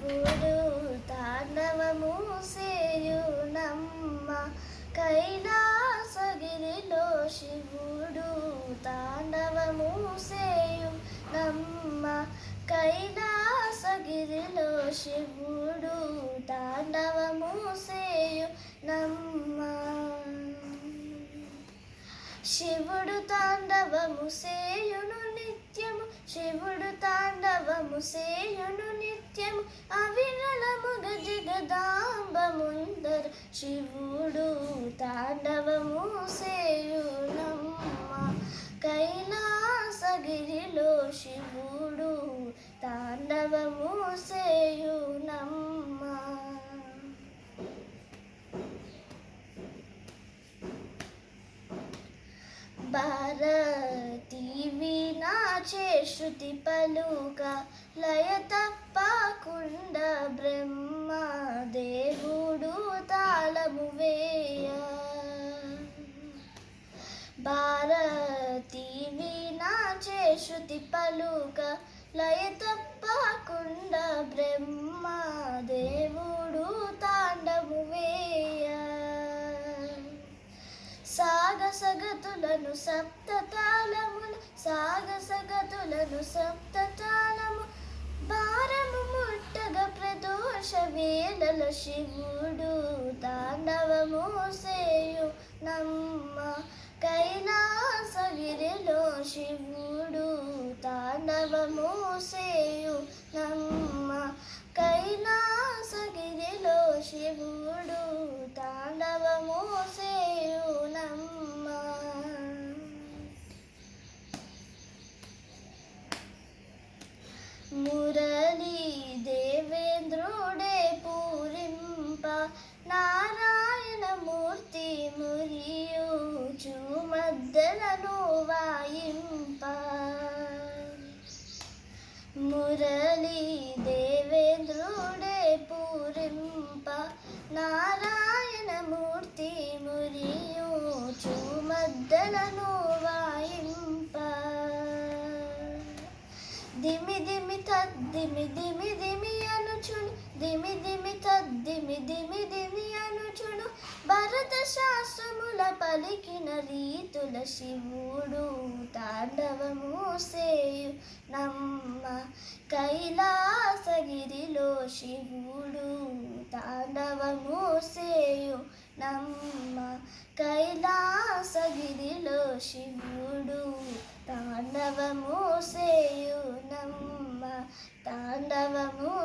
శివుడు తాండవము సేయునమ్మ కైలాసగిరిలో శివుడు తాండవము సేయు నమ్మ కైలాసగిరిలో శివుడు తాండవము సేయు నమ్మ శివుడు తాండవము సేయును నిత్యము. శివుడు తాండవము సేయును నిత్యము అవిరళముగ జగదాంబ ముందర శివుడు తాండవము సేయునమ్మ. కైలాసగిరిలో శివుడు తాండవము సేయునమ్మ భారతి వీణాచే శృతి పలుక లయ తప్పకుండ బ్రహ్మ దేవుడు తాళము వేయ. భారతి వీణాచే శృతి పలుక లయ తప్పకుండ బ్రహ్మ సగతులను సప్త తాళములు సాగ సగతులను సప్త తాళము భారము ముట్టగ ప్రదోష వేళల శివుడు తాండవము సేయు నమ్మ. కైలాసగిరిలో శివుడు తాండవము సేయు మద్దలను వాయింప మురళీ దేవేంద్రుడే పూరింప నారాయణ మూర్తి మురియుచు మద్దలను వాయింప దిమి దిమి తద్దిమి దిమి దిమి పలికిన రీతుల శివుడు తాండవము సేయు. నమ్మ కైలాసగిరిలో శివుడు తాండవము సేయు. నమ్మ కైలాసగిరిలో శివుడు తాండవము సేయు. నమ్మ తాండవము